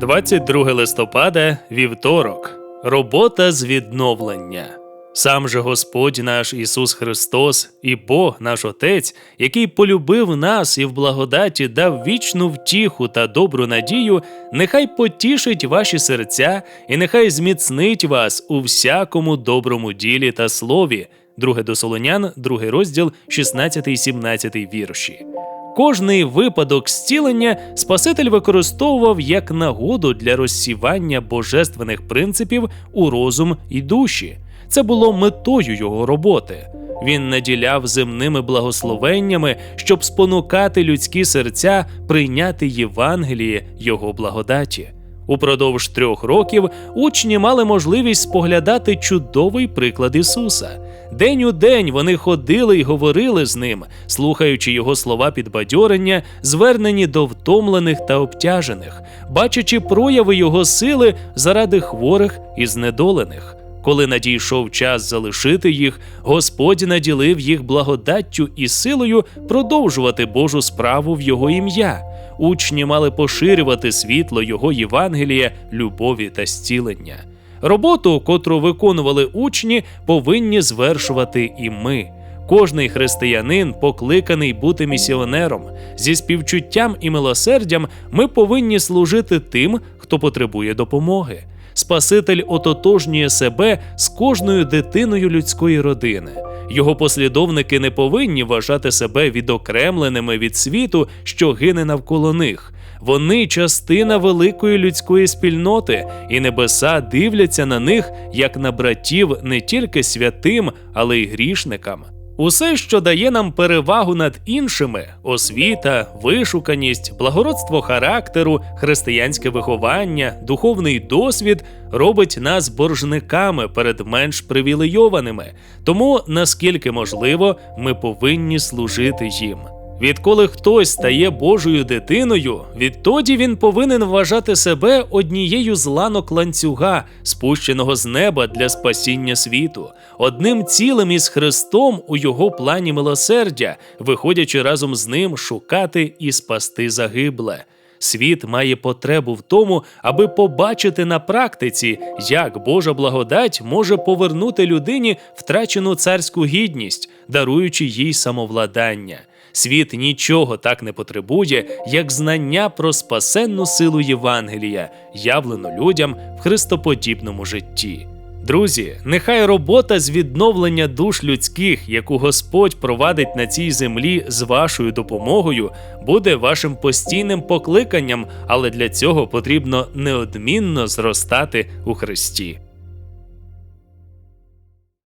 22 листопада, вівторок. Робота з відновлення. Сам же Господь наш Ісус Христос і Бог наш Отець, який полюбив нас і в благодаті дав вічну втіху та добру надію, нехай потішить ваші серця і нехай зміцнить вас у всякому доброму ділі та слові. 2 до Солонян, 2 розділ, 16-17 вірші. Кожний випадок зцілення Спаситель використовував як нагоду для розсівання божественних принципів у розум і душі. Це було метою його роботи. Він наділяв земними благословеннями, щоб спонукати людські серця прийняти Євангеліє його благодаті. Упродовж трьох років учні мали можливість споглядати чудовий приклад Ісуса. День у день вони ходили й говорили з ним, слухаючи його слова підбадьорення, звернені до втомлених та обтяжених, бачачи прояви його сили заради хворих і знедолених. Коли надійшов час залишити їх, Господь наділив їх благодаттю і силою продовжувати Божу справу в Його ім'я. Учні мали поширювати світло Його Євангелія, любові та зцілення. Роботу, котру виконували учні, повинні звершувати і ми. Кожний християнин покликаний бути місіонером. Зі співчуттям і милосердям ми повинні служити тим, хто потребує допомоги. Спаситель ототожнює себе з кожною дитиною людської родини. Його послідовники не повинні вважати себе відокремленими від світу, що гине навколо них. Вони частина великої людської спільноти, і небеса дивляться на них як на братів не тільки святим, але й грішникам. Усе, що дає нам перевагу над іншими освіта, вишуканість, благородство характеру, християнське виховання, духовний досвід робить нас боржниками перед менш привілейованими. Тому, наскільки можливо, ми повинні служити їм. Відколи хтось стає Божою дитиною, відтоді він повинен вважати себе однією з ланок ланцюга, спущеного з неба для спасіння світу, одним цілим із Христом у його плані милосердя, виходячи разом з ним шукати і спасти загибле. Світ має потребу в тому, аби побачити на практиці, як Божа благодать може повернути людині втрачену царську гідність, даруючи їй самовладання. Світ нічого так не потребує, як знання про спасенну силу Євангелія, явлену людям в христоподібному житті. Друзі, нехай робота з відновлення душ людських, яку Господь провадить на цій землі з вашою допомогою, буде вашим постійним покликанням, але для цього потрібно неодмінно зростати у Христі.